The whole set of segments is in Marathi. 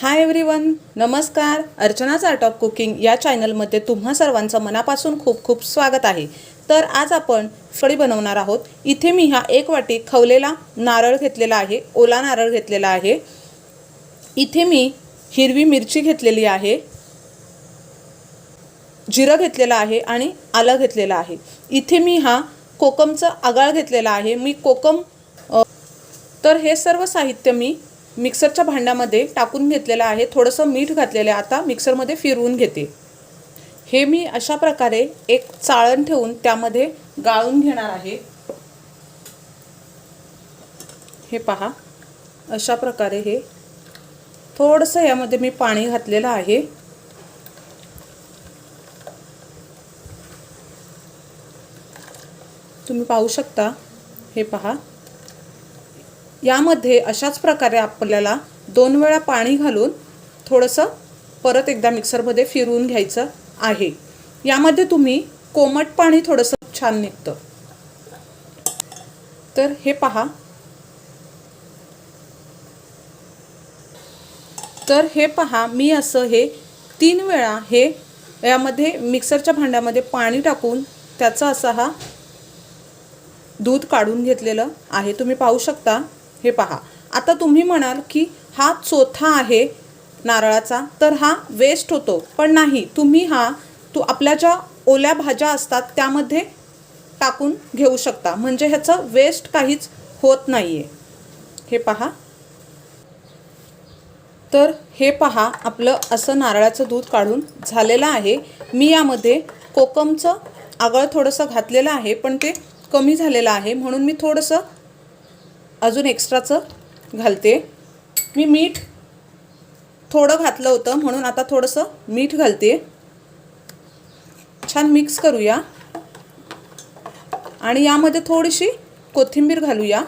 हाय एव्हरीवन नमस्कार. अर्चनाच आर्ट ऑफ कुकिंग या चॅनलमध्ये तुम्हा सर्वांचं मनापासून खूप खूप स्वागत आहे. तर आज आपण फळी बनवणार आहोत. इथे मी हा एक वाटी खवलेला नारळ घेतलेला आहे ओला नारळ घेतलेला आहे. इथे मी हिरवी मिरची घेतलेली आहे जिरं घेतलेलं आहे आणि आलं घेतलेलं आहे. इथे मी हा कोकमचा आगाळ घेतलेला आहे. मी कोकम तर हे सर्व साहित्य मी मिक्सरच्या भांड्यामध्ये टाकून घेतलेलं आहे. थोडंसं मीठ घातलेलं आहे. आता मिक्सरमध्ये फिरवून घेते. हे मी अशा प्रकारे एक चाळण ठेवून त्यामध्ये गाळून घेणार आहे. हे पहा. अशा प्रकारे हे थोडंसं यामध्ये मी पाणी घातलेलं आहे. तुम्ही पाहू शकता. हे पहा. यामध्ये अशाच प्रकारे आपल्याला दोन वेळा पाणी घालून थोडंसं परत एकदा मिक्सरमध्ये फिरवून घ्यायचं आहे. यामध्ये तुम्ही कोमट पाणी थोडंसं छान निघतं. तर हे पहा. तर हे पहा मी असं हे तीन वेळा हे यामध्ये मिक्सरच्या भांड्यामध्ये पाणी टाकून त्याचा असा हा दूध काढून घेतलेलं आहे. तुम्ही पाहू शकता. हे पहा. आता तुम्ही म्हणाल की हा चोथा आहे नारळाचा तर हा वेस्ट होतो. पण नाही तुम्ही हा तू आपल्या ज्या ओल्या भाज्या असतात त्यामध्ये टाकून घेऊ शकता. म्हणजे ह्याचं वेस्ट काहीच होत नाही आहे हे पहा. तर हे पहा आपलं असं नारळाचं दूध काढून झालेलं आहे. मी यामध्ये कोकमचं आगळ थोडंसं घातलेलं आहे पण ते कमी झालेलं आहे. म्हणून मी थोडंसं अजून एक्स्ट्राचं घालते. मी मीठ थोडं घातलं होतं म्हणून आता थोडंसं मीठ घालते. छान मिक्स करूया. आणि यामध्ये थोडीशी कोथिंबीर घालूया.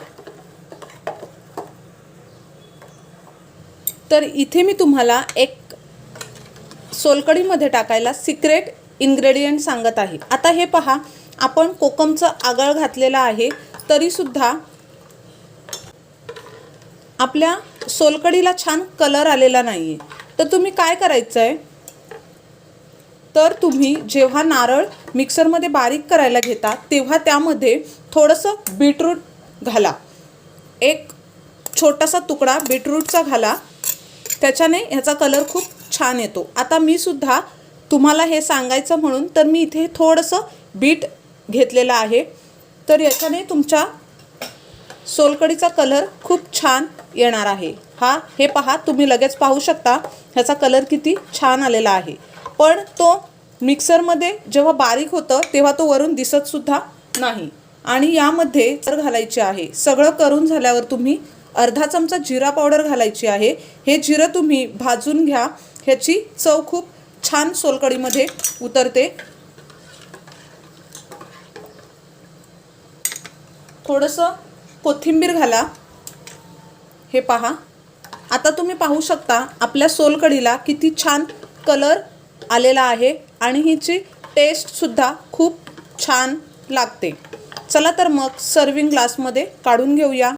तर इथे मी तुम्हाला एक सोलकडीमध्ये टाकायला सिक्रेट इन्ग्रेडियंट सांगत आहे. आता हे पहा आपण कोकमचं आगळ घातलेलं आहे तरीसुद्धा आपल्या सोलकडीला छान कलर आलेला नाही आहे तर तुम्ही काय करायचं आहे तर तुम्ही जेव्हा नारळ मिक्सरमध्ये बारीक करायला घेता तेव्हा त्यामध्ये थोडंसं बीटरूट घाला. एक छोटासा तुकडा बीटरूटचा घाला. त्याच्याने ह्याचा कलर खूप छान येतो. आता मी सुद्धा तुम्हाला हे सांगायचं म्हणून तर मी इथे थोडंसं बीट घेतलेलं आहे. तर याच्याने तुमच्या सोलकडीचा कलर खूप छान येणार आहे. हा हे पहा तुम्ही लगेच पाहू शकता ह्याचा कलर किती छान आलेला आहे. पण तो मिक्सरमध्ये जेव्हा बारीक होतं तेव्हा तो वरून दिसतसुद्धा नाही. आणि यामध्ये जर घालायचे आहे. सगळं करून झाल्यावर तुम्ही अर्धा चमचा जिरा पावडर घालायची आहे. हे जिरं तुम्ही भाजून घ्या. ह्याची चव खूप छान सोलकडीमध्ये उतरते. थोडंसं कोथिंबीर घाला. हे पहा. आता तुम्ही पाहू शकता आपल्या सोलकडीला किती छान कलर आलेला आहे आणि हिची टेस्टसुद्धा खूप छान लागते. चला तर मग सर्विंग ग्लासमध्ये काढून घेऊया.